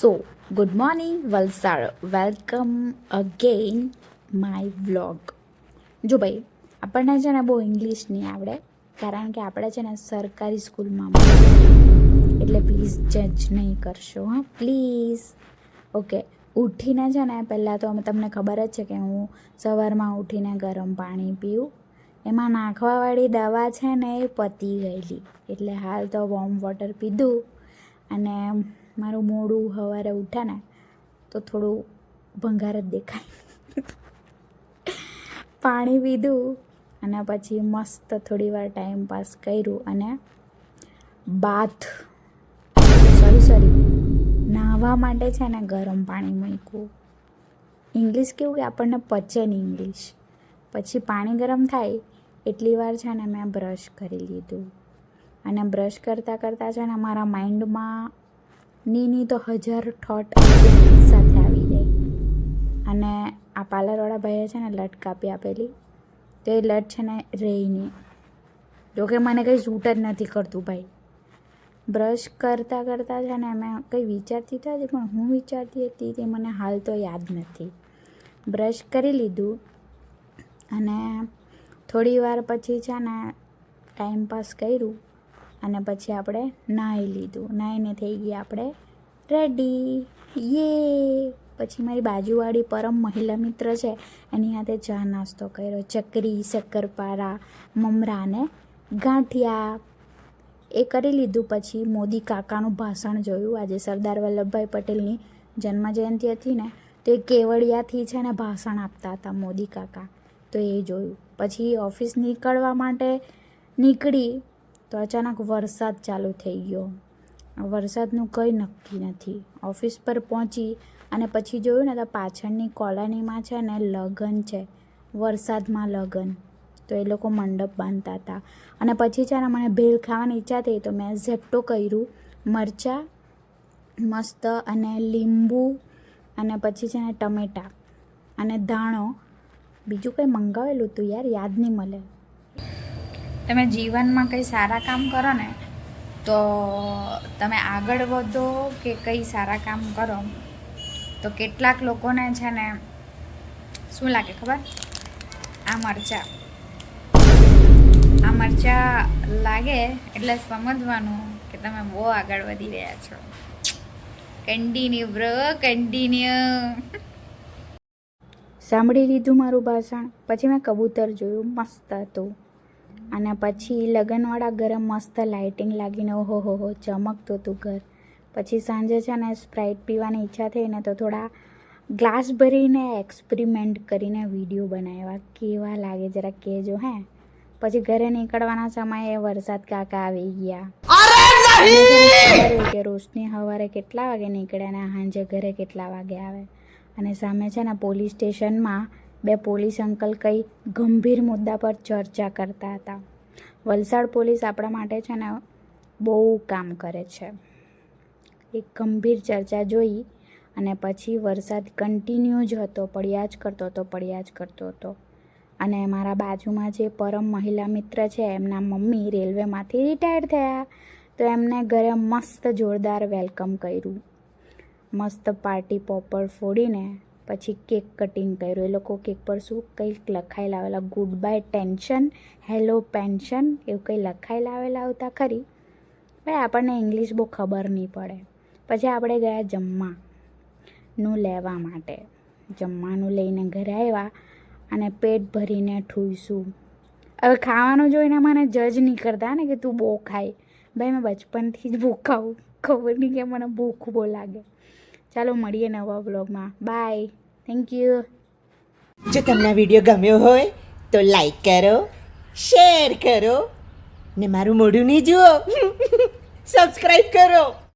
So good morning Valsad welcome again my vlog જો ભાઈ, આપણને છે ને બહુ ઇંગ્લિશ નહીં આવડે, કારણ કે આપણે છે ને સરકારી સ્કૂલમાં એટલે પ્લીઝ જજ નહીં કરશો, હા? પ્લીઝ ઓકે ઉઠીને છે ને પહેલાં તો તમને ખબર જ છે કે હું સવારમાં ઉઠીને ગરમ પાણી પીવું. એમાં નાખવાવાળી દવા છે ને એ પતી ગયેલી. એટલે હાલ તો વોર્મ વોટર પીધું. અને મારું મોડું સવારે ઉઠે ને તો થોડું ભંગાર જ દેખાય. પાણી પીધું અને પછી મસ્ત થોડી વાર ટાઈમ પાસ કર્યું અને બાથ સોરી સોરી નાહવા માટે છે ને ગરમ પાણી મૂક્યું. ઇંગ્લિશ કેવું કે આપણને પચે નહીં ઇંગ્લિશ પછી પાણી ગરમ થાય એટલી વાર છે ને મેં બ્રશ કરી લીધું. અને બ્રશ કરતાં કરતાં છે ને મારા માઇન્ડમાં ની ની તો હજાર થોટ સાથે આવી જાય. અને આ પાર્લરવાળા ભાઈએ છે ને લટ કાપી આપેલી. તો એ લટ છે ને રહી નહીં જોકે મને કંઈ સૂટ જ નથી કરતું ભાઈ. બ્રશ કરતાં કરતાં છે ને મેં કંઈ વિચારતી હતી પણ હું વિચારતી હતી તે મને હાલ તો યાદ નથી. બ્રશ કરી લીધું. અને થોડી વાર પછી છે ને ટાઈમ પાસ કર્યું. અને પછી આપણે નાહી લીધું. નાહીને થઈ ગયા આપણે રેડી યે પછી મારી બાજુવાળી પરમ મહિલા મિત્ર છે, એની હાથે ચા નાસ્તો કર્યો. ચકરી, શક્કરપારા, મમરા અને ગાંઠિયા. એ કરી લીધું. પછી મોદી કાકાનું ભાષણ જોયું. આજે સરદાર વલ્લભભાઈ પટેલની જન્મજયંતિ હતી ને, તો એ કેવડિયાથી છે ને ભાષણ આપતા હતા મોદી કાકા. તો એ જોયું. પછી ઓફિસ નીકળવા માટે નીકળી. તો અચાનક વરસાદ ચાલુ થઈ ગયો. વરસાદનું કંઈ નક્કી નથી. ઓફિસ પર પહોંચી અને પછી જોયું ને તો પાછળની કોલોનીમાં છે ને લગ્ન છે. વરસાદમાં લગ્ન. તો એ લોકો મંડપ બાંધતા હતા. અને પછી છે ને મને ભેળ ખાવાની ઈચ્છા થઈ તો મેં ઝેપ્ટો કર્યું. મરચાં, મસ્ત અને લીંબુ અને પછી છે ને ટમેટાં અને ધાણો. બીજું કંઈ મંગાવેલું હતું યાર? યાદ નહીં મળે. તમે જીવનમાં કંઈ સારા કામ કરો ને, તો તમે આગળ વધો કે કંઈ સારા કામ કરો, તો કેટલાક લોકોને છે ને, શું લાગે ખબર? આ મરચાં. આ મરચાં લાગે એટલે સમજવાનું કે તમે બહુ આગળ વધી રહ્યા છો. કન્ટિન્યુ બ્રો કન્ટિન્યુ સાંભળી લીધું મારું ભાષણ, પછી મેં કબૂતર જોયું, મસ્ત હતું. અને પછી લગનવાળા ગરમ મસ્ત લાઇટિંગ લાગીને ઓહો હો હો ચમકતું હતું ઘર. પછી સાંજે છે ને સ્પ્રાઇટ પીવાની ઈચ્છા થઈ ને તો થોડા ગ્લાસ ભરીને એક્સપેરિમેન્ટ કરીને વીડિયો બનાવ્યા. કેવા લાગે જરા કહેજો હે? પછી ઘરે નીકળવાના સમયે વરસાદ કાકા આવી ગયા. કે રોશની સવારે કેટલા વાગે નીકળે અને સાંજે ઘરે કેટલા વાગે આવે? અને સામે છે ને પોલીસ સ્ટેશનમાં બે પોલીસ અંકલ કંઈ ગંભીર મુદ્દા પર ચર્ચા કરતા હતા. વલસાડ પોલીસ આપણા માટે છે ને બહુ કામ કરે છે. એક ગંભીર ચર્ચા જોઈ અને પછી વરસાદ કન્ટિન્યુ જ હતો, પડ્યા જ કરતો હતો, પડ્યા જ કરતો હતો. અને મારા બાજુમાં જે પરમ મહિલા મિત્ર છે, એમના મમ્મી રેલવેમાંથી રિટાયર થયા. તો એમને ઘરે મસ્ત જોરદાર વેલકમ કર્યું. મસ્ત પાર્ટી પોપર ફોડીને પછી કેક કટિંગ કર્યું. એ લોકો કેક પર શું કંઈક લખાઈ લાવેલા good bye tension hello pension એવું કંઈ લખાઈ લાવેલા આવતા ખરી. ભાઈ આપણને ઇંગ્લિશ બહુ ખબર નહીં પડે. પછી આપણે ગયા જમવાનું લેવા માટે. જમવાનું લઈને ઘરે આવ્યા અને પેટ ભરીને ઠૂઈશું હવે ખાવાનું જોઈને મને જજ નહીં કરતા ને કે તું બહુ ખાય. ભાઈ, મેં બચપનથી જ ભૂખ ખાઉં. ખબર નહીં કે મને ભૂખ બહુ લાગે. ચાલો મળીએ નવા બ્લોગમાં બાય થેન્ક યુ જો તમને વીડિયો ગમ્યો હોય, તો લાઈક કરો શેર કરો, ને મારું મોઢું નહીં જુઓ સબસ્ક્રાઈબ કરો.